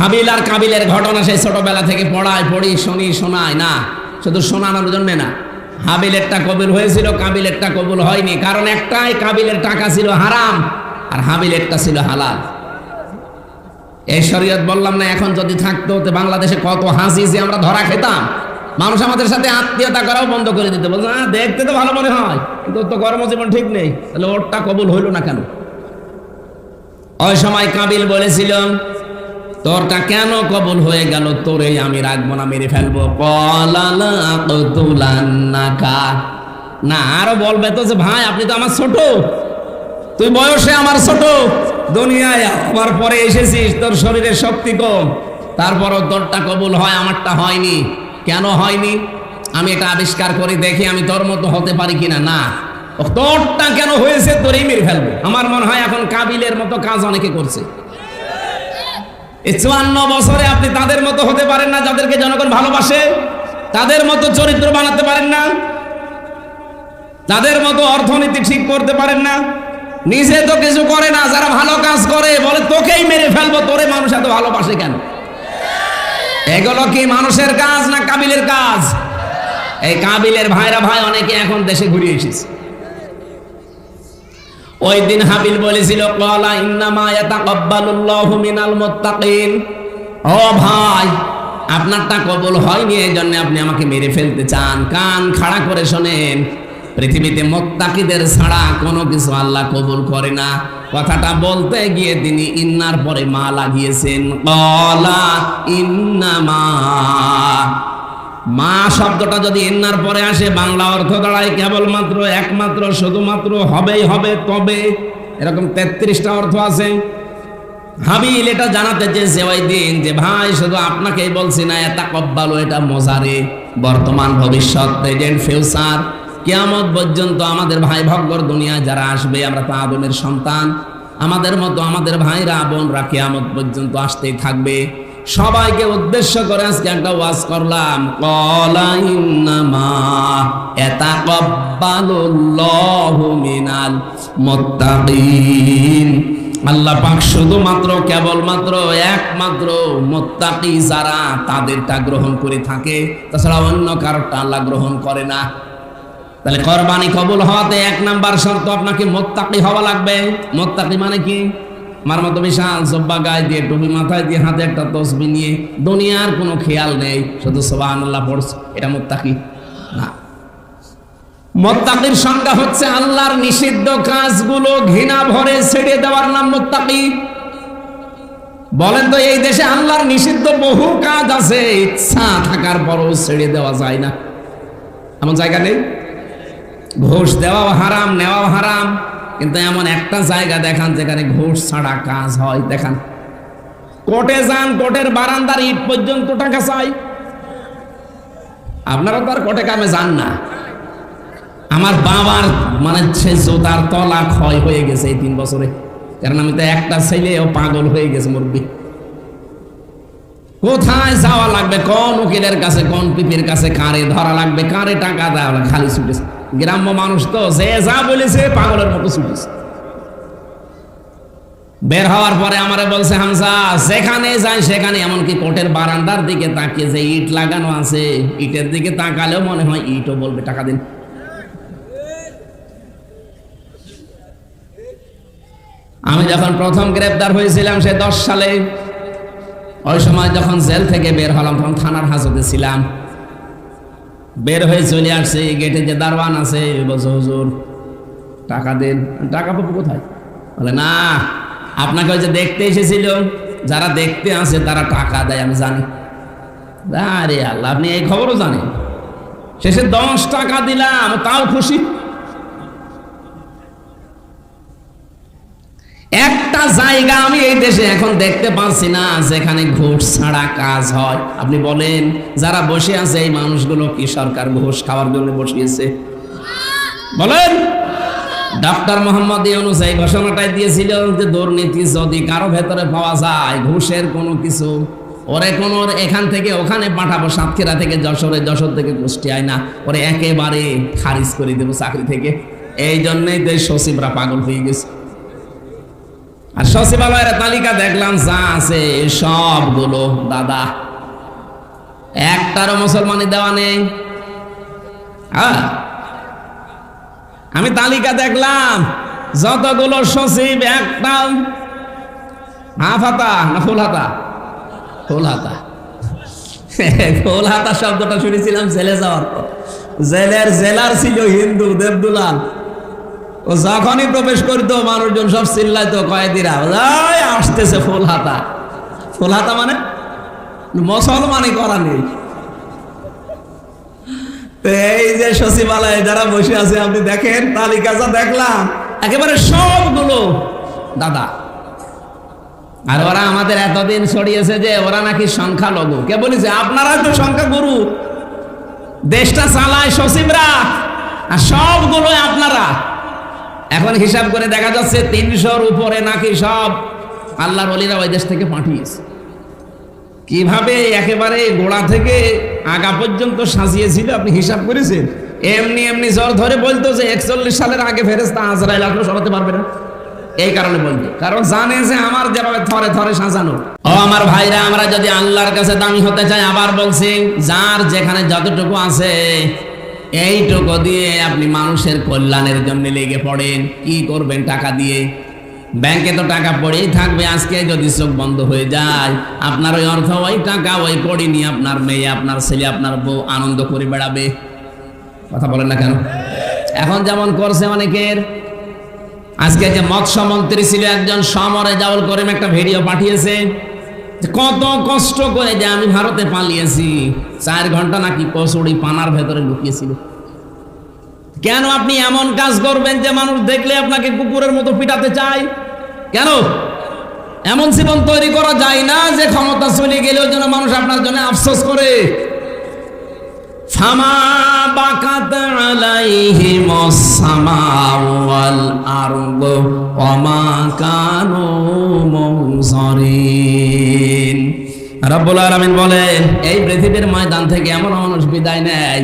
হাবিল আর কাবিলের ঘটনা সেই ছোটবেলা থেকে পড়ায়, পড়ি, শুনি, শোনায়, না। শুধু শোনানোর জন্য না। হাবিলেরটা কবুল হয়েছিল, কাবিলেরটা কবুল হয়নি। কারণ একটাই, কাবিলের টাকা ছিল হারাম আর হাবিলেরটা ছিল হালাল। এই শরীয়ত বললাম না, এখন যদি থাকতো তো বাংলাদেশে কত হাসি যে আমরা ধরা খেতাম। মানুষ আমাদের সাথে আত্মীয়তা করাও বন্ধ করে দিতে। বলছে না দেখতে তো ভালো মনে হয়, কিন্তু তো কর্মজীবন ঠিক নেই। তাহলে ওরটা কবুল হইল না কেন? ওই সময় কাবিল বলেছিল তোরটা কেন কবুল হয়ে গেল? তোরে আমি রাখব না, মেরে ফেলব। কলাকা না, আরও বলবে তো যে, ভাই, আপনি তো আমার ছোট। তুই বয়সে আমার ছোট। দুনিয়ায় আমার পরে এসেছিস, তোর শরীরের শক্তি কম। তারপরও তোরটা কবুল হয়, আমারটা হয়নি। কেন হয়নি? আমি এটা আবিষ্কার করে দেখি, আমি তোর মতো হতে পারি কিনা? না। তোরটা কেন হয়েছে, তোরই মেরে ফেলব। আমার মনে হয় এখন কাবিলের মতো কাজ অনেকে করছে। এই চুয়ান্ন বছরে আপনি তাদের মতো হতে পারেন না, যাদেরকে জনগণ ভালোবাসে। তাদের মতো চরিত্র বানাতে পারেন না। তাদের মতো অর্থনীতি ঠিক করতে পারেন না। নিজে তো কিছু করে না, যারা ভালো কাজ করে, বলে তোকেই মেরে ফেলব, তোরে মানুষ এত ভালোবাসে কেন? এগুলো কি মানুষের কাজ না কাবিলের কাজ? এই কাবিলের ভাইরা ভাই অনেকে এখন দেশে ঘুরিয়ে এসেছে। ওই দিন হাবিল বলেছিল কলা ইন্নামা ইয়াতাকাব্বালুল্লাহু মিনাল মুত্তাকিন। ও ভাই, আপনারটা কবুল হয়নি এই জন্য আপনি আমাকে মেরে ফেলতে চান। কান খাড়া করে শোনেন, পৃথিবীতে মোত্তাকিদের ছাড়া কোনো কিছু আল্লাহ কবুল করে না। কথাটা বলতে গিয়ে তিনি ইন্নার পরে মা লাগিয়েছেন কলা ইন্নামা মা শব্দটা যদি এন্নার পরে আসে, বাংলা অর্থ দাঁড়ায় কেবলমাত্র, একমাত্র, শুধুমাত্র হবেই হবে, তবে এরকম তেত্রিশটা অর্থ আছে। হাবিল, এটা জানাতে চেয়েছে ওই দিন যে, ভাই, শুধু আপনাকেই বলছি না এটা কব্বালো এটা মজারে বর্তমান ভবিষ্যৎ প্রেজেন্ট ফিউচার কিয়ামত পর্যন্ত আমাদের ভাই ভগ্গর দুনিয়ায় যারা আসবে, আমরা তা আদমের সন্তান। আমাদের মতো আমাদের ভাইরা, বোনরা কেয়ামত পর্যন্ত আসতেই থাকবে। সবাইকে উদ্দেশ্য করে আজকে একটা ওয়াজ করলাম। কলা ইন্নামা এতাকাব্বালুল্লাহু মিনাল মুত্তাকিন। আল্লাহ পাক শুধুমাত্র, কেবলমাত্র, একমাত্র মোত্তাকি যারা তাদেরটা গ্রহণ করে থাকে, তাছাড়া অন্য কারোরটা আল্লাহ গ্রহণ করে না। তাহলে কোরবানি কবুল হওয়াতে এক নাম্বার শর্ত আপনাকে মোত্তাকি হওয়া লাগবে। মোত্তাকি মানে কি? আমার মতো বিশাল জব্বা গায়ে দিয়ে, টুপি মাথায় দিয়ে, হাতে একটা তসবি নিয়ে দুনিয়ার কোনো খেয়াল নেই। শুধু সোবাহান আল্লাহ পড়ছে। এটা মোত্তাকি। না। মোত্তাকির সংজ্ঞা হচ্ছে আল্লাহর নিষিদ্ধ কাজগুলো ঘৃণা ভরে ছেড়ে দেওয়ার নাম মোত্তাকি। বলেন তো, এই দেশে আল্লাহর নিষিদ্ধ বহু কাজ আছে, ইচ্ছা থাকার পরও ছেড়ে দেওয়া যায় না। এমন জায়গা নেই? ঘুষ দেওয়াও হারাম, নেওয়াও হারাম। কিন্তু এমন একটা জায়গা দেখান যেখানে ঘুষ ছাড়া কাজ হয়, দেখান। কোর্টে যান, কোর্টের বারান্দার ইট পর্যন্ত টাকা চাই। আপনারা তো আর কোর্টে কামে যান না। আমার বাবার মানে সে জোতার তলা ক্ষয় হয়ে গেছে এই তিন বছরে। কারণ আমি তো একটা ছেলে ও পাগল হয়ে গেছে, মুরব্বী। কোথায় যাওয়া লাগবে? কোন উকিলের কাছে, কোন পিপির কাছে, কারে ধরা লাগবে? কারে টাকা দেওয়া খালি ছুটেছে গ্রাম্য মানুষ তো যে যা বলেছে পাগলের মতো ছুটেছে বের হওয়ার পরে আমারে বলছে হামসা যেখানে যাই সেখানে, এমনকি কোর্টের বারান্দার দিকে তাকিয়ে যে ইট লাগানো আছে, ইটের দিকে তাকালেও মনে হয় ইটও বলবে, টাকা দিন। আমি যখন প্রথম গ্রেপ্তার হয়েছিলাম সে দশ সালে, ওই সময় যখন জেল থেকে বের হলাম, তখন থানার হাজতে ছিলাম। বের হয়ে চলে আসছে গেটে যে দারওয়ান আছে বলছে, হুজুর, টাকা দেন। টাকা পাবো কোথায়? বলে, না, আপনাকে ওই যে দেখতে এসেছিল যারা দেখতে আসে তারা টাকা দেয়, আমি জানি। আরে আল্লাহ, আপনি এই খবরও জানেন? শেষে দশ টাকা দিলাম, তাও খুশি? একটা জায়গা আমি এই দেশে এখন দেখতে পাচ্ছি না, যেখানে ঘুষ ছাড়া কাজ হয়। আপনি বলেন, যারা বসে আছে, এই মানুষগুলো কি সরকার ঘুষ খাওয়ার জন্য বসিয়েছে? বলেন ডক্টর মোহাম্মদ ইউনুস এই ঘোষণাটাই দিয়েছিল যে দুর্নীতি যদি কারও ভেতরে পাওয়া যায়, ঘুষের কোনো কিছু, ওরে কোনো এখান থেকে ওখানে পাঠাবো, সাতক্ষীরা থেকে যশোরে, যশোর থেকে কুষ্টিয়ায় না, ওরে একেবারে খারিজ করে দেবো চাকরি থেকে। এই জন্যই দেশ সচিবরা পাগল হয়ে গেছে। আর সচিবালয়ের তালিকা দেখলাম, যা আছে সবগুলো, দাদা। একটারও মুসলমানি দেওয়া নেই। হ্যাঁ? আমি তালিকা দেখলাম, যতগুলো সচিব একটাও হাফ হাতা না ফুল হাতা? ফুল হাতা। ফুল হাতা শব্দটা শুনেছিলাম, জেলে যাওয়ার পর। জেলের জেলার ছিল হিন্দু, দেবদুলাল। ও যখনই প্রবেশ করতো, মানুষজন সব চিল্লাইতো কয়েদিরা "ওই আসতেছে ফুল হাতা। ফুল হাতা মানে? মুসলমানই করা নেই। এই যে সচিবালয়ে যারা বসে আছে, আপনি দেখেন, তালিকা যা দেখলাম, একেবারে সবগুলো দাদা। আর ওরা আমাদের এতদিন ছড়িয়েছে যে ওরা নাকি সংখ্যালঘু। কে বলেছে? আপনারা তো সংখ্যা গুরু দেশটা চালায় সচিবরা, আর সবগুলো আপনারা। এখন হিসাব করে দেখা যাচ্ছে তিনশোর উপরে নাকি সব আল্লাহর অলিরা ওই দেশ থেকে পাঠিয়েছে। কীভাবে একেবারে গোড়া থেকে আগা পর্যন্ত সাজিয়েছিল আপনি হিসাব করেছেন? এমনি এমনি জ্বর ধরে বলতো যে একচল্লিশ সালের আগে ফেরেস্তা আজরাইল আসলে সরাতে পারবে না। এই কারণে বলতো। কারণ জানে যে আমার যেভাবে থরে থরে সাজানো। ও আমার ভাইরা, আমরা যদি আল্লাহর কাছে দামি হতে চাই, আবার বলছি, যার যেখানে যতটুকু আছে এইটুকু দিয়ে আপনি মানুষের কল্যাণের জন্য লেগে পড়েন। কি করবেন টাকা দিয়ে? ব্যাংকে তো টাকা পড়েই থাকবে আজকে, যদি চোখ বন্ধ হয়ে যায়। আপনার ওই অর্থ ওই টাকা, ওই পড়ি নিয়ে আপনার মেয়ে, আপনার ছেলে, আপনার বউ আনন্দ করে বেড়াবে। কথা বলেন না কেন? এখন যেমন করছে অনেকের। আজকে যে মৎস্য মন্ত্রী ছিল, একজন সমরে জাউল করিম একটা ভিডিও পাঠিয়েছে। কত কষ্ট করে যে আমি ভারতে পালিয়েছি। চার ঘণ্টা নাকি কচুরি পানার ভেতরে লুকিয়েছিল। কেন আপনি এমন কাজ করবেন যে মানুষ দেখলে আপনাকে কুকুরের মতো পিটাতে চায়? কেন? এমন জীবন তৈরি করা যায় না যে ক্ষমতা চলে গেলেও যেন মানুষ আপনার জন্য আফসোস করে। ফামা বাকাত আলাইহিম সামাওয়াল আরদ ওমা কানু মুনজারিন। রব্বুল বলেন, এই পৃথিবীর ময়দান থেকে এমন মানুষ বিদায় নেয়,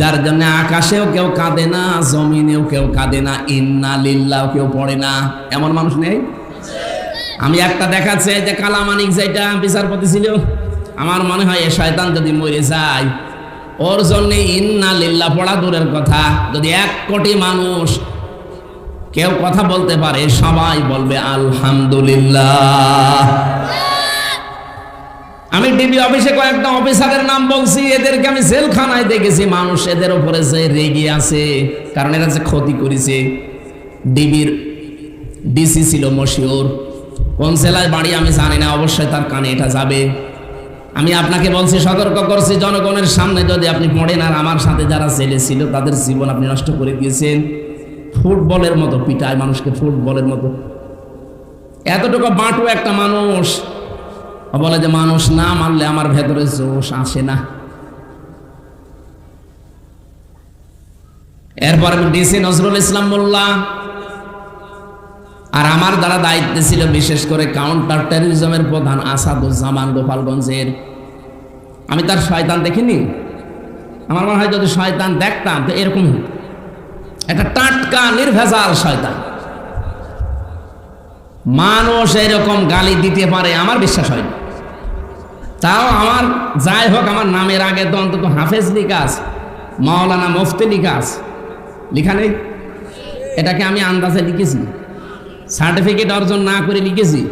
যার জন্য আকাশেও কেউ কাঁদে না, জমিনেও কেউ কাঁদে না, ইন্না লিল্লাহ কেউ পড়ে না। এমন মানুষ নেই? আমি একটা দেখাচ্ছে যে কালামানিক যেটা বিচারপতি ছিল, আমার মনে হয় এ শয়তান যদি মরে যায় ওর জন্য ইন্না লিল্লা পড়া দূরের কথা। যদি এক কোটি মানুষ কেউ কথা বলতে পারে, সবাই বলবে আলহামদুলিল্লাহ। আমি ডিবি অফিসে কয়েকটা অফিসারের নাম বলছি, এদেরকে আমি জেলখানায় দেখেছি। মানুষ এদের উপরে যে রেগে আছে, কারণ এরা যে ক্ষতি করেছে। ডিবির ডিসি ছিল মশিউর। কোন জেলায় বাড়ি আমি জানি না, অবশ্যই তার কানে এটা যাবে। আমি আপনাকে বলছি, সতর্ক করছি, জনগণের সামনে যদি আপনি পড়েন, আর আমার সাথে যারা ছেলে ছিল, তাদের জীবন আপনি নষ্ট করে দিয়েছেন। ফুটবলের মতো পিটায় মানুষকে, ফুটবলের মতো। এতটুকু বাঁটু একটা মানুষ। বলে যে, মানুষ না মারলে আমার ভেতরে জোশ আসে না। এরপর ডিসি নজরুল ইসলাম মোল্লা আর আমার দ্বারা দায়িত্বে ছিল বিশেষ করে কাউন্টার টেরোরিজমের প্রধান আসাদুজ্জামান গোপালগঞ্জের। আমি তার শয়তান দেখিনি? আমার মনে হয় যদি শয়তান দেখতাম, তো এরকম। একটা টাটকা, নির্ভেজাল শয়তান। মানুষ এরকম গালি দিতে পারে, আমার বিশ্বাস হয় তাও আমার, যাই হোক, আমার নামের আগে তো অন্তত হাফেজ আছে, মাওলানা মুফতি আছে। লিখা নেই? এটাকে আমি আন্দাজে লিখেছি। সার্টিফিকেট অর্জন না করে লিখেছি।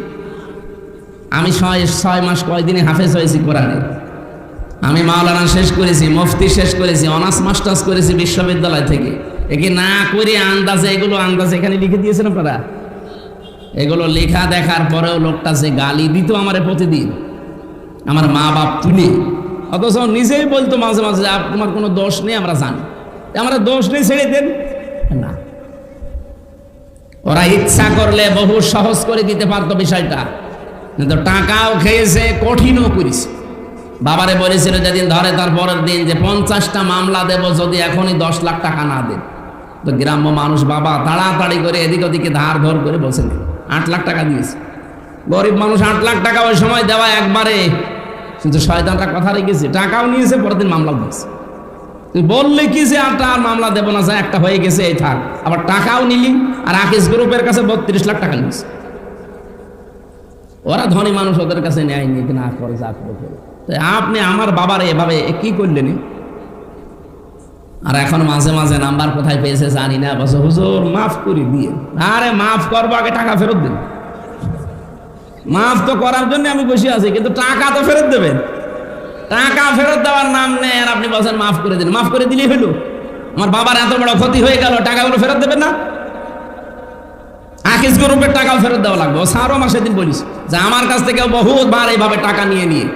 আমি ছয় ছয় মাস কয়দিনে হাফেজ হয়েছি কোরআনে। আমি মাওলানা শেষ করেছি, মুফতি শেষ করেছি, অনার্স, মাস্টার্স করেছি বিশ্ববিদ্যালয় থেকে। একে না করে আন্দাজে, এগুলো আন্দাজে এখানে লিখে দিয়েছেন আপনারা? এগুলো লেখা দেখার পরেও লোকটা যে গালি দিত আমার প্রতিদিন, আমার মা বাপ তুলে। অথচ নিজেই বলতো মাঝে মাঝে তোমার কোনো দোষ নেই, আমরা জানি। আমরা দোষ নেই, ছেড়ে দেন। না। ওরা ইচ্ছা করলে বহু সহজ করে দিতে পারতো বিষয়টা। কিন্তু টাকাও খেয়েছে, কঠিনও করেছে। বাবারে বলেছিল যেদিন ধরে তার পরের দিন যে পঞ্চাশটা মামলা দেব, যদি এখনই দশ লাখ টাকা না দেন তো গ্রাম্য মানুষ বাবা তাড়াতাড়ি করে এদিক ওদিকে ধার ধর করে বসে আট লাখ টাকা দিয়েছে। গরিব মানুষ আট লাখ টাকা ওই সময় দেওয়া একবারে। কিন্তু শয়তানটা কথা রেখেছে, টাকাও নিয়েছে, পরের দিন মামলা দিয়েছে। বললে কি যে আর আর মামলা দেবো না, যা একটা হয়ে গেছে, এই থাক। আবার টাকাও নিলি, আর আকিস গ্রুপের কাছে বত্রিশ লাখ টাকা নিয়েছে ওরা ধনী মানুষ ওদের কাছে নেয়নি না করে, যা করে। আপনি আমার বাবার এভাবে কি করলেন? আর এখন মাঝে মাঝে নাম্বার কোথায় পেয়েছে জানি না, বসে হুজুর, মাফ করে দিয়ে। আরে মাফ করব, আগে টাকা ফেরত দিন। মাফ তো করার জন্য আমি বসে আছি, কিন্তু টাকা তো ফেরত দেবেন। টাকা ফেরত দেওয়ার নাম নেই আর আপনি বলছেন, মাফ করে দিন মাফ করে দিলেই হলো। আমার বাবার এত বড় ক্ষতি হয়ে গেল, টাকাগুলো ফেরত দেবেন না? আকিস গ্রুপের টাকাও ফেরত দেওয়া লাগবে। ও সারও আমার সেদিন বলিস। যে আমার কাছ থেকে বহুতবার এইভাবে টাকা নিয়ে নিয়ে।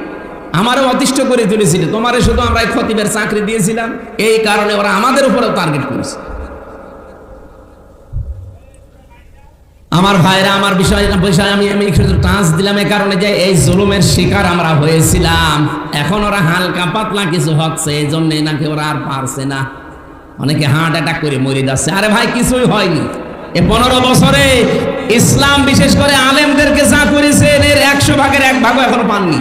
আমারও অতিষ্ঠ করে তুলেছিল। তোমারে শুধু আমরা খতিবের চাকরি দিয়েছিলাম। এই কারণে ওরা আমাদের উপরেও টার্গেট করেছে। আমার ভাইরা, আমার বিষয় বিষয় আমি আমি শুধু টাচ দিলাম এই কারণে যে এই জুলুমের শিকার আমরা হয়েছিলাম। এখন ওরা হালকা পাতলা কিছু হচ্ছে, এই জন্য নাকি ওরা আর পারছে না। অনেকে হার্ট অ্যাটাক করে মরে যাচ্ছে। আরে ভাই, কিছুই হয়নি। এ পনেরো বছরে ইসলাম বিশেষ করে আলেমদেরকে যা করেছেন এর একশো ভাগের এক ভাগও এখনও পাননি।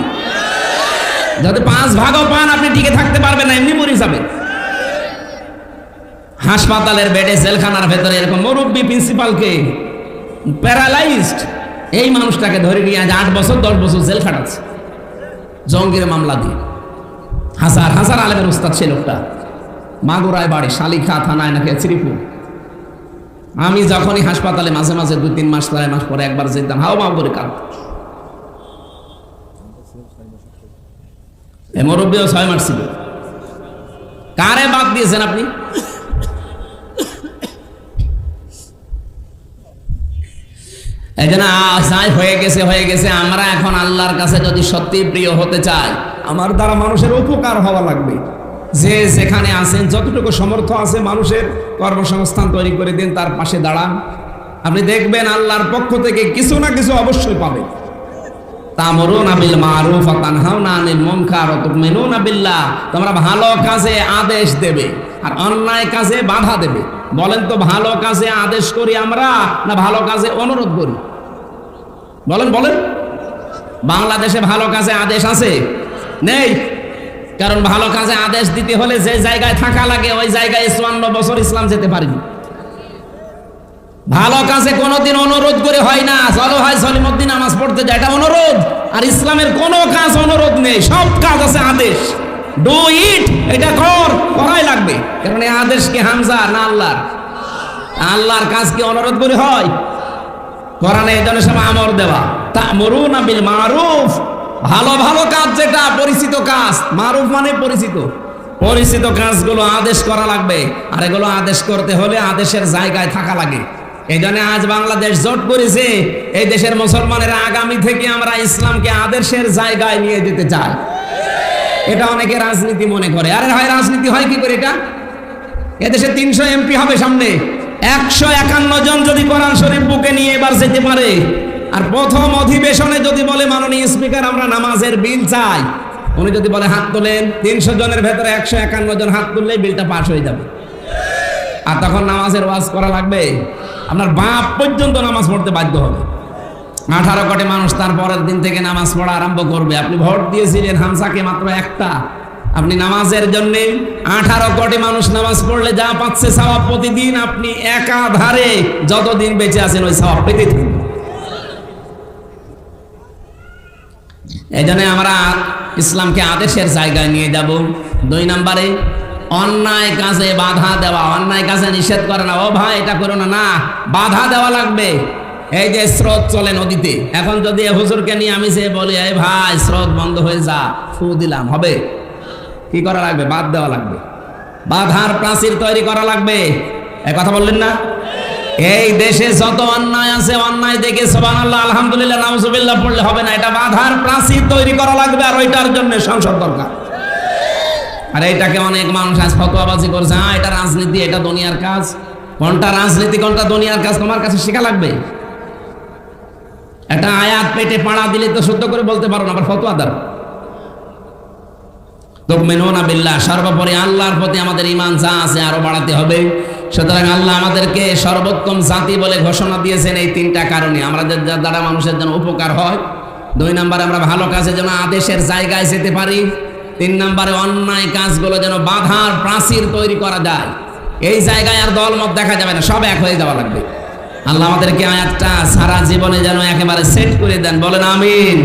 যাতে পাঁচ ভাগও পান, আপনি টিকে থাকতে পারবেন না, এমনি মরে যাবেন। হাসপাতালের বেডে, জেলখানার ভেতরে, এরকম মুরব্বী প্রিন্সিপালকে প্যারালাইজড। এই মানুষটাকে ধরে নিয়ে আজ আট বছর, দশ বছর জেল খাটাচ্ছে। জঙ্গির মামলা দিয়ে। হাজার হাজার আলেমের উস্তাদ সে লোকটা। মাগুরায় বাড়ি, শালিখা থানায় নাকি শ্রীপুর। আমি যখনই হাসপাতালে মাঝে মাঝে দুই, তিন মাস, চার মাস পরে একবার যেতাম, হাও মাও করে কাঁদ মুরব্বীও ছয় মাস ছিল। কারে বাদ দিয়েছেন আপনি? এই জন্য আশায় হয়ে গেছে হয়ে গেছে, আমরা এখন আল্লাহর কাছে যদি সত্যি প্রিয় হতে চাই, আমার দ্বারা মানুষের উপকার হওয়া লাগবে। যে যেখানে আছেন, যতটুকু সমর্থ আছে মানুষের, কর্মসংস্থান তৈরি করে দিন, তার পাশে দাঁড়ান। আপনি দেখবেন আল্লাহর পক্ষ থেকে কিছু না কিছু অবশ্যই পাবেন তোমরা ভালো কাজে আদেশ দেবে, আর অন্যায় কাজে বাধা দেবে। বলেন তো, ভালো কাজে আদেশ করি আমরা, না ভালো কাজে অনুরোধ করি? বলেন বলেন। বাংলাদেশে ভালো কাজে আদেশ আছে? নেই। কারণ ভালো কাজে আদেশ দিতে হলে যে জায়গায় থাকা লাগে, ওই জায়গায় চুয়ান্ন বছর ইসলাম যেতে পারিনি। ভালো কাজে কোনোদিন অনুরোধ করে হয় না, চলো ভাই সলিমুদ্দিন নামাজ পড়তে যায়, এটা অনুরোধ। আর ইসলামের কোনো কাজ অনুরোধ নেই, সব কাজ আছে আদেশ। ডু ইট এটা কর, করাই লাগবে। কারণ এই আদেশ কি হামজা না আল্লাহর? আল্লাহর কাজ কি অনুরোধ করে হয়? কোরআনে এই জন্য সব আমর দেওয়া। তা মরুন বিল মারুফ। ভালো ভালো কাজ যেটা, পরিচিত কাজ। মারুফ মানে পরিচিত। পরিচিত কাজগুলো আদেশ করা লাগবে। আর এগুলো আদেশ করতে হলে আদেশের জায়গায় থাকা লাগে। এই জন্য আজ বাংলাদেশ জোট করেছে, এই দেশের মুসলমানেরা আগামী থেকে আমরা ইসলামকে আদেশের জায়গায় নিয়ে যেতে চাই। এটা অনেকে রাজনীতি মনে করে। আরে হয় রাজনীতি হয় কি করে এটা? এদেশে তিনশো এমপি হবে সামনে। একশো একান্ন জন যদি কোরআন শরীফ বুকে নিয়ে এবার যেতে পারে, আর প্রথম অধিবেশনে যদি বলে, মাননীয় স্পিকার, আমরা নামাজের বিল চাই। উনি যদি বলে, হাত তোলেন। তিনশো জনের ভেতরে একশো একান্ন জন হাত তুললেই বিলটা পাশ হয়ে যাবে। আর তখন নামাজের ওয়াজ করা লাগবে। আপনার বাপ পর্যন্ত নামাজ পড়তে বাধ্য হবে। আঠারো কোটি মানুষ তার পরের দিন থেকে নামাজ পড়া আরম্ভ করবে। আপনি ভোট দিয়েছিলেন হামসাকে মাত্র একটা। আপনি নামাজের জন্য আঠারো কোটি মানুষ নামাজ পড়লে যা পাচ্ছে সওয়াব প্রতিদিন আপনি একাধারে যতদিন বেঁচে আছেন ওই সওয়াব পেতে থাকবেন এই জন্য আমরা ইসলামকে আদেশের জায়গায় নিয়ে যাব। দুই নম্বরে, অন্যায় কাজে বাধা দেওয়া, অন্যায় কাজে নিষেধ করে না। ও ভাই, এটা করো না না, বাধা দেওয়া লাগবে। এই যে স্রোত চলে নদীতে। এখন যদি হুজুরকে নিয়ে আমি সে বলি, এই ভাই, স্রোত বন্ধ হয়ে যা, ফু দিলাম, হবে? কি করা লাগবে? বাদ দেওয়া লাগবে। বাধার প্রাচীর তৈরি করা লাগবে। এ কথা বললেন না? এই দেশে যত অন্যায় আছে, অন্যায় দেখে আলহামদুলিল্লাহ নামজুবিল্লাহ পড়লে হবে না। এটা বাধার প্রাচীর তৈরি করা লাগবে আর ওইটার জন্য সংসদ দরকার। আর এইটাকে অনেক মানুষ আজ ফতোয়াবাজি করছে। হ্যাঁ এটা রাজনীতি, এটা দুনিয়ার কাজ। কোনটা রাজনীতি, কোনটা দুনিয়ার কাজ, তোমার কাছে শেখা লাগবে? একটা আয়াত পেটে পাড়া দিলে তো শুদ্ধ করে বলতে পারো না, আবার ফতোয়া দাও। সর্বোপরি আল্লাহর প্রতি আমাদের ইমান যা আছে আরও বাড়াতে হবে। সুতরাং আল্লাহ আমাদেরকে সর্বোত্তম জাতি বলে ঘোষণা দিয়েছেন এই তিনটা কারণে। আমাদের দ্বারা মানুষের জন্য উপকার হয়। দুই নম্বরে আমরা ভালো কাজে যেন আদেশের জায়গায় যেতে পারি। তিন নম্বরে অন্যায় কাজগুলো যেন বাধার প্রাচীর তৈরি করা যায়। এই জায়গায় আর দলমত দেখা যাবে না, সব এক হয়ে যাওয়া লাগবে। আল্লাহ আমাদেরকে আয়াতটা সারা জীবনে যেন একেবারে সেট করে দেন। বলেন আমিন।